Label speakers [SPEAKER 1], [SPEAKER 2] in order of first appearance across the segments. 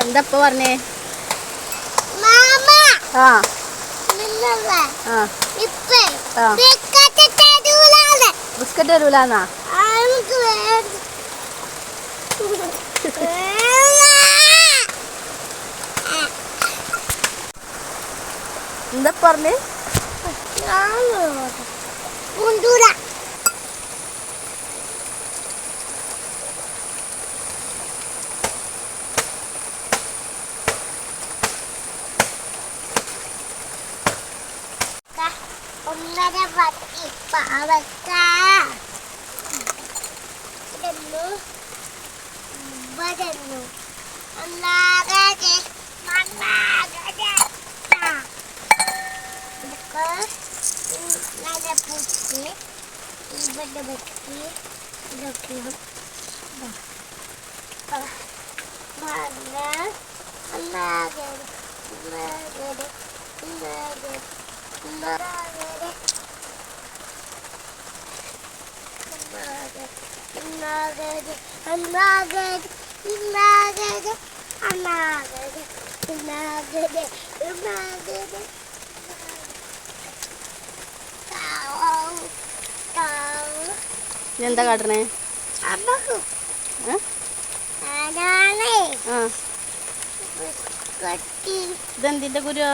[SPEAKER 1] എന്താ ഇപ്പൊ പറഞ്ഞേ? ആ ആ എന്താ പറഞ്ഞേ
[SPEAKER 2] കൊണ്ടുവരാ ഒന്നര പത്തി പാവക്ക. ഇടുന്നു വരുന്നു ഒന്നാകെ മണ്ണാകെ ഇതൊക്കെ നല്ല പുറ്റി ഇവിടെ വെട്ടി ഇതൊക്കെ ഒന്നാകെ ഒന്നാകെ ഒന്നാകെ ഒന്നാകെ ഇന്നാകരുത് അന്നാകരുത് ഇന്നാകരുത് അന്നാകരുത് ഇന്നാകരുത്
[SPEAKER 1] ഇന്നാകരുത്. എന്താ കാട്ടണേ? ഇതെന്തിന്റെ
[SPEAKER 2] ഗുരു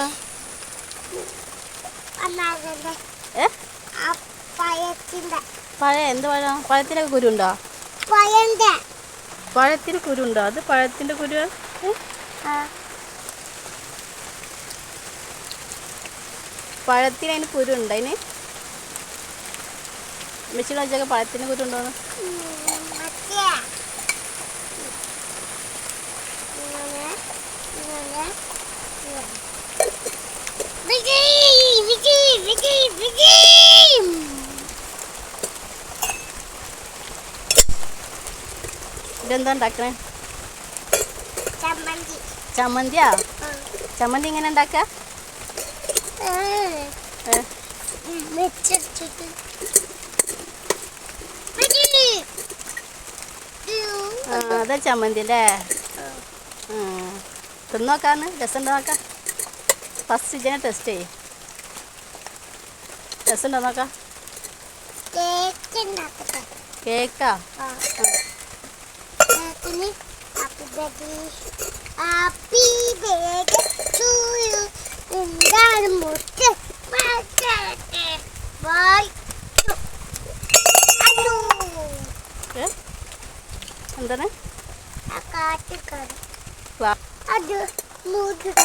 [SPEAKER 1] ഏ? പഴം എന്ത് പഴം? പഴത്തിനൊക്കെ
[SPEAKER 2] കുരുണ്ടോ?
[SPEAKER 1] പഴത്തിന് കുരുണ്ടോ? അത് പഴത്തിന്റെ കുരു പഴത്തിന് അതിന് കുരുണ്ട്. അതിന് മെസ്സിയുടെ വെച്ചൊക്കെ പഴത്തിന്
[SPEAKER 2] കുരുണ്ടോന്ന്?
[SPEAKER 1] ഇതെന്താ ഉണ്ടാക്കണേ? ചമ്മന്തിയാ? ചമ്മന്തി
[SPEAKER 2] എങ്ങനെ
[SPEAKER 1] ഉണ്ടാക്കുക അതാ ചമ്മന്തി അല്ലേ? തിന്നോക്കാന്ന് രസം നോക്കാം ഫസ്റ്റ് ഇജ്ജനെ ടെസ്റ്റ് ചെയ്യേ രസം നോക്കാം
[SPEAKER 2] കേക്കാ? എന്താണ്? മുട്ട്
[SPEAKER 1] എന്താണ്
[SPEAKER 2] അത് മൂടുക